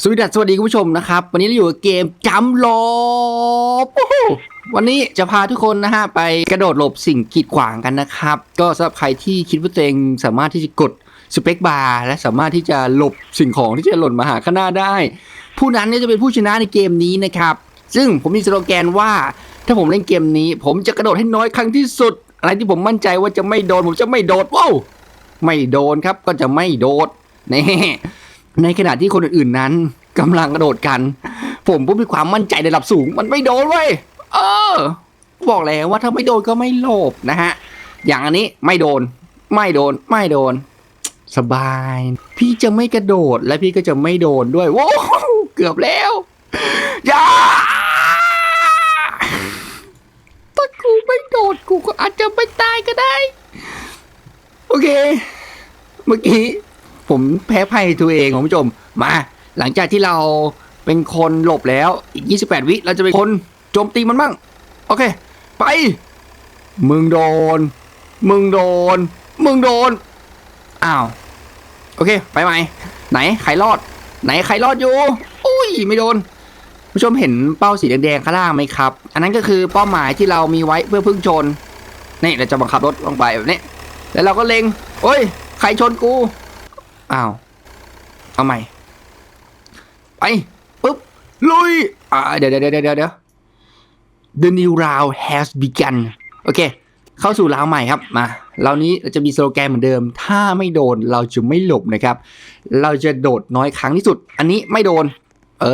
สวัสดีสวัสดีคุณผู้ชมนะครับ วันนี้เราอยู่กับเกมจำลบโอ้โหวันนี้จะพาทุกคนนะฮะไปกระโดดหลบสิ่งกีดขวางกันนะครับ ก็สำหรับใครที่คิดว่าตัวเองสามารถที่จะกดสเปคบาร์และสามารถที่จะหลบสิ่งของที่จะหล่นมาหาข้างหน้าได้ ผู้นั้นเนี่ยจะเป็นผู้ชนะในเกมนี้นะครับ ซึ่งผมมีสโลแกนว่า ถ้าผมเล่นเกมนี้ ผมจะกระโดดให้น้อยครั้งที่สุด อะไรที่ผมมั่นใจว่าจะไม่โดน ผมจะไม่โดดว้าวไม่โดนครับก็จะไม่โดดนี่ ในขณะที่คนอื่นๆนั้นกำลังกระโดดกัน ผมผู้มีความมั่นใจในระดับสูง มันไม่โดนเว้ยเออ บอกแล้วว่าถ้าไม่โดนก็ไม่โลภนะฮะ อย่างอันนี้ไม่โดน ไม่โดน ไม่โดน สบาย พี่จะไม่กระโดดและพี่ก็จะไม่โดนด้วยโว้เกือบแล้วอย่าถ้ากูไม่โดดกูก็อาจจะไม่ตายก็ได้ โอเค เมื่อกี้ ผมแพ้ภัยตัวเองคุณผู้ชมมา หลังจากที่เราเป็นคนหลบแล้วอีก 28 วิเราจะเป็นคนโจมตีมันบ้าง โอเค ไป มึงโดน มึงโดน มึงโดน อ้าว โอเค ไปใหม่ ไหนใครรอด ไหนใครรอดอยู่อุ้ย ไม่โดน ผู้ชมเห็นเป้าสีแดงๆข้างล่างไหมครับ อันนั้นก็คือเป้าหมายที่เรามีไว้เพื่อพึ่งชน นี่เราจะบังคับรถลงไปแบบนี้ แล้วเราก็เล็งโอ้ย ใครชนกู อ้าว เอาใหม่ ไปปุ๊บ ลุย อ่า เดี๋ยวเดี๋ยวเดี๋ยวเดี๋ยว The new round has begun โอเค เข้าสู่ราวใหม่ครับ มาเรานี้จะมีสโลแกนเหมือนเดิม ถ้าไม่โดนเราจะไม่หลบนะครับ เราจะโดดน้อยครั้งที่สุด อันนี้ไม่โดน เอ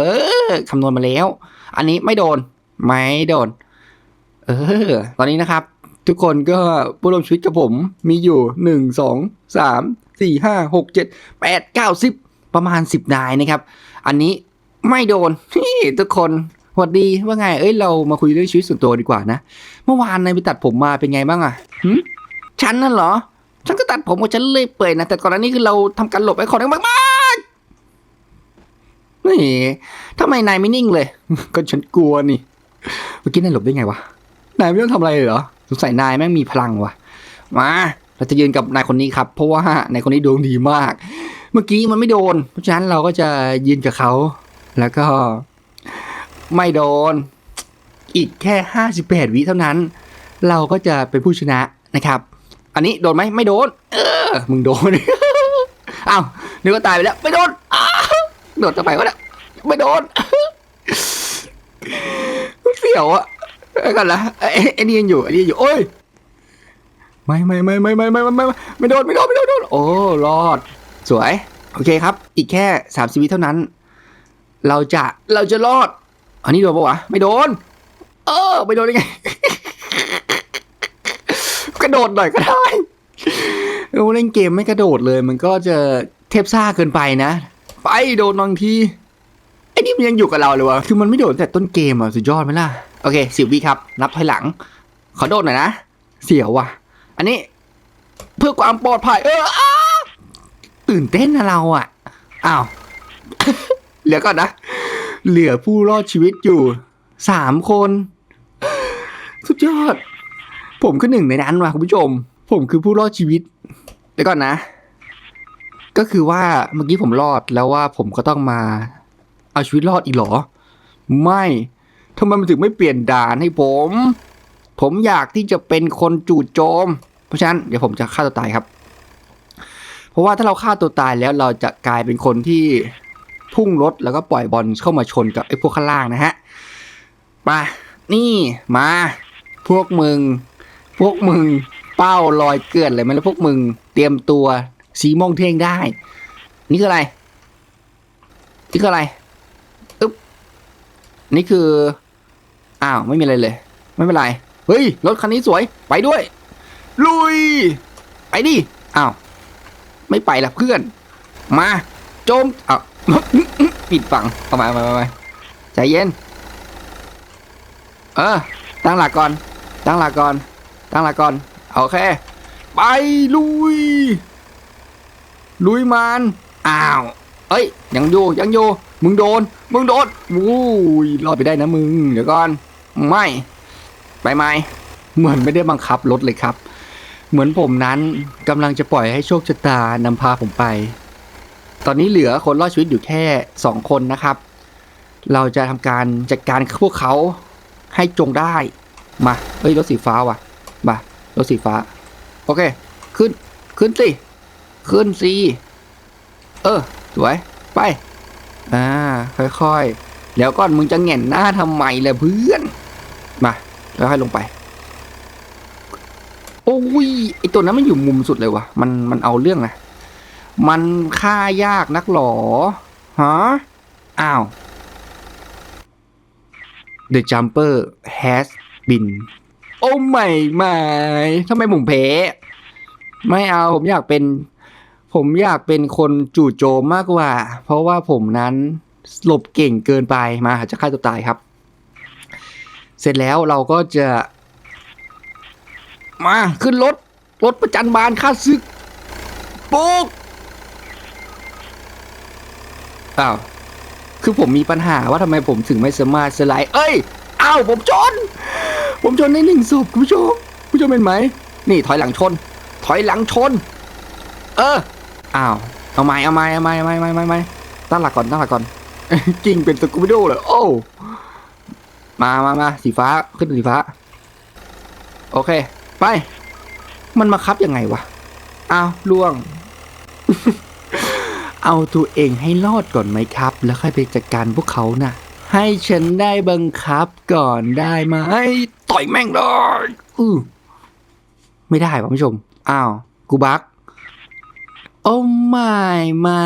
อ คำนวณมาแล้ว อันนี้ไม่โดน ไม่โดน เออ ตอนนี้นะครับ ทุกคนก็ผู้ร่วมชีวิตกับผมมีอยู่หนึ่งสองสาม สี่ห้าหกเจ็ดแปดเก้าสิบประมาณสิบนายนะครับ อันนี้ไม่โดนนี่ทุกคนสวัสดีว่าไง เอ้ยเรามาคุยเรื่องชีวิตส่วนตัวดีกว่านะ เมื่อวานนายไปตัดผมมาเป็นไงบ้างอะหึฉันนั่นเหรอ ฉันก็ตัดผมของฉันเลยเปื่อยนะ แต่ก่อนหน้านี้คือเราทำการหลบไอ้ของนั้นมากๆนี่ทำไมนายไม่นิ่งเลย ก็ฉันกลัวนี่ เมื่อกี้นายหลบได้ไงวะ นายไม่ต้องทำอะไรเลยเหรอ สงสัยนายแม่งมีพลังวะมา เราจะยืนกับนายคนนี้ครับ เพราะว่านายคนนี้ดวงดีมาก เมื่อกี้มันไม่โดน เพราะฉะนั้นเราก็จะยืนกับเขา แล้วก็ไม่โดน อีกแค่ห้าสิบแปดวิเท่านั้น เราก็จะเป็นผู้ชนะนะครับ อันนี้โดนไหมไม่โดน เออ มึงโดนอ้าวนึกว่าตายไปแล้ว ไม่โดนโดดจะไปก็ได้ไม่โดนเสียวอะไอ้กันละไอ้ไอ้นี่ยังอยู่ไอ้นี่ยังอยู่โอ้ย ไม่ไม่ไม่ไม่ไม่ไม่ไม่ไม่ไม่โดนไม่โดนไม่โดนโดนโอ้รอด สวย โอเคครับ อีกแค่สามสิบวิเท่านั้น เราจะเราจะรอด อันนี้โดนปะวะไม่โดน เออไม่โดนได้ไงกระโดดหน่อยก็ได้เราเล่นเกมไม่กระโดดเลย มันก็จะเทพซ่าเกินไปนะ ไปโดนบางทีไอ้นี่มันยังอยู่กับเราเลยวะคือมันไม่โดดแต่ต้นเกมอะสุดยอดไหมล่ะ โอเคสิบวิครับ นับถอยหลัง ขอโดดหน่อยนะ เสียวว่ะ อันนี้ เพื่อความปลอดภัย เอออ้าตื่นเต้นนะเราอะอ้าวเหลือก่อนนะ เหลือผู้รอดชีวิตอยู่สามคน สุดยอด ผมคือหนึ่งในนั้นว่ะคุณผู้ชม ผมคือผู้รอดชีวิตเดี๋ยวก่อนนะ ก็คือว่าเมื่อกี้ผมรอดแล้วว่าผมก็ต้องมา เอาชีวิตรอดอีกหรอ ไม่ทำไมมันถึงไม่เปลี่ยนด่านให้ผม ผมอยากที่จะเป็นคนจู่โจม เพราะฉะนั้นเดี๋ยวผมจะฆ่าตัวตายครับ เพราะว่าถ้าเราฆ่าตัวตายแล้วเราจะกลายเป็นคนที่พุ่งรถแล้วก็ปล่อยบอลเข้ามาชนกับไอ้พวกข้างล่างนะฮะมานี่มาพวกมึง พวกมึงเป้าลอยเกลื่อนเลยไหมแล้วพวกมึงเตรียมตัวสีมงเท่งได้ นี่คืออะไร นี่คืออะไรอึ๊บนี่คืออ้าวไม่มีอะไรเลย ไม่เป็นไร เฮ้ยรถคันนี้สวยไปด้วย ลุย ไปดิ อ้าว ไม่ไปละเพื่อน มา โจมอ้าวปิดฝังเอามามามามาใจเย็น เออ ตั้งหลักก่อน ตั้งหลักก่อน ตั้งหลักก่อน โอเค ไปลุย ลุยมันอ้าว เอ้ย ยังอยู่ ยังอยู่ มึงโดน มึงโดนอู้ย รอดไปได้นะมึง เดี๋ยวก่อน ไม่ ไปไหมเหมือนไม่ได้บังคับรถเลยครับ เหมือนผมนั้นกำลังจะปล่อยให้โชคชะตานำพาผมไป ตอนนี้เหลือคนรอดชีวิตอยู่แค่สองคนนะครับ เราจะทำการจัดการพวกเขาให้จงได้ มาเฮ้ยรถสีฟ้าว่ะมารถสีฟ้า โอเค ขึ้น ขึ้นสิ ขึ้นสิ เออ สวย ไป อ่า ค่อยๆแล้วก่อนมึงจะแหง่นหน้าทำไมล่ะเพื่อน มาแล้วค่อยลงไป อ้ยไอตัวนั้นมันอยู่มุมสุดเลยวะมันมันเอาเรื่องนะมันฆ่ายากนักหรอฮะอ้าว The jumper has been โอ้ไม่ไม่ทำไมผมแพ้ไม่เอาผมอยากเป็น ผมอยากเป็นคนจู่โจมมากกว่า เพราะว่าผมนั้นหลบเก่งเกินไปมาจะฆ่าตัวตายครับ เสร็จแล้วเราก็จะ มาขึ้นรถ รถประจันบานค่าศึกปุ๊กอ้าวคือผมมีปัญหาว่าทำไมผมถึงไม่สามารถสไลด์เอ้ยอ้าวผมชน ผมชนในหนึ่งศพคุณผู้ชมคุณผู้ชมเห็นไหม นี่ถอยหลังชน ถอยหลังชน เอออ้าวเอาไม้เอาไม้เอาไม้เอาไม้เอาไม้เอาไม้ตั้งหลักก่อนตั้งหลักก่อนจริงเป็นสกูบิโดเลยโอ้มามามาสีฟ้าขึ้นสีฟ้า โอเค ไป มันมาคับยังไงวะ อ้าวล่วง เอาตัวเองให้รอดก่อนไหมครับ แล้วค่อยไปจัดการพวกเขานะ่ะ ให้ฉันได้บังคับก่อนได้ไหมต่อยแม่งเลยอือไม่ได้ป่ะคุณผู้ชม อ้าว กูบักโอ้ไม่มา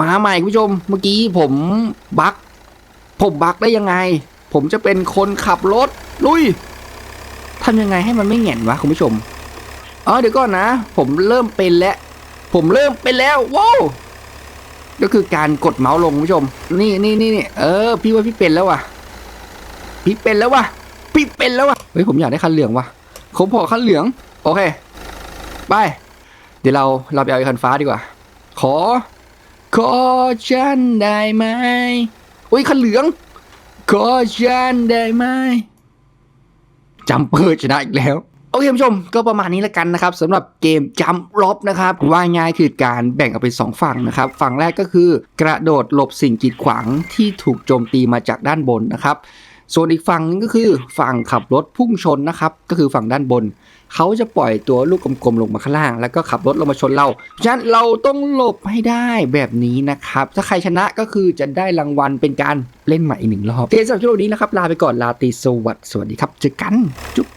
มาใหม่คุณผู้ชม เมื่อกี้ผมบัก ผมบักได้ยังไง ผมจะเป็นคนขับรถ ลุย ทำยังไงให้มันไม่แหง่นวะคุณผู้ชมอ๋อเดี๋ยวก่อนนะ ผมเริ่มเป็นแล้ว ผมเริ่มเป็นแล้วว้าวก็คือการกดเมาส์ลงคุณผู้ชม นี่นี่นี่นี่เออ พี่ว่าพี่เป็นแล้วว่ะ พี่เป็นแล้วว่ะ พี่เป็นแล้วว่ะ เฮ้ยผมอยากได้คันเหลืองว่ะผมพอคันเหลือง โอเค ไป เดี๋ยวเราเราไปเอาไอ้คันฟ้าดีกว่า ขอ ขอฉันได้ไหม อุ้ยคันเหลือง ขอฉันได้ไหม จัมเปอร์ชนะอีกแล้วโอเคผู้ชมก็ประมาณนี้แล้วกันนะครับสำหรับเกมจัมรบนะครับว่าง่ายคือการแบ่งออกเป็นสองฝั่งนะครับฝั่งแรกก็คือกระโดดหลบสิ่งกีดขวางที่ถูกโจมตีมาจากด้านบนนะครับ ส่วนอีกฝั่งนึงก็คือฝั่งขับรถพุ่งชนนะครับ ก็คือฝั่งด้านบน เขาจะปล่อยตัวลูกกลมๆลงมาข้างล่าง แล้วก็ขับรถลงมาชนเราฉะนั้นเราต้องหลบให้ได้แบบนี้นะครับ ถ้าใครชนะก็คือจะได้รางวัลเป็นการเล่นใหม่อีกหนึ่งรอบเทสำหรับช่วงนี้นะครับ ลาไปก่อน ลาตีสวัสดีสวัสดีครับ เจอกัน จุ๊บ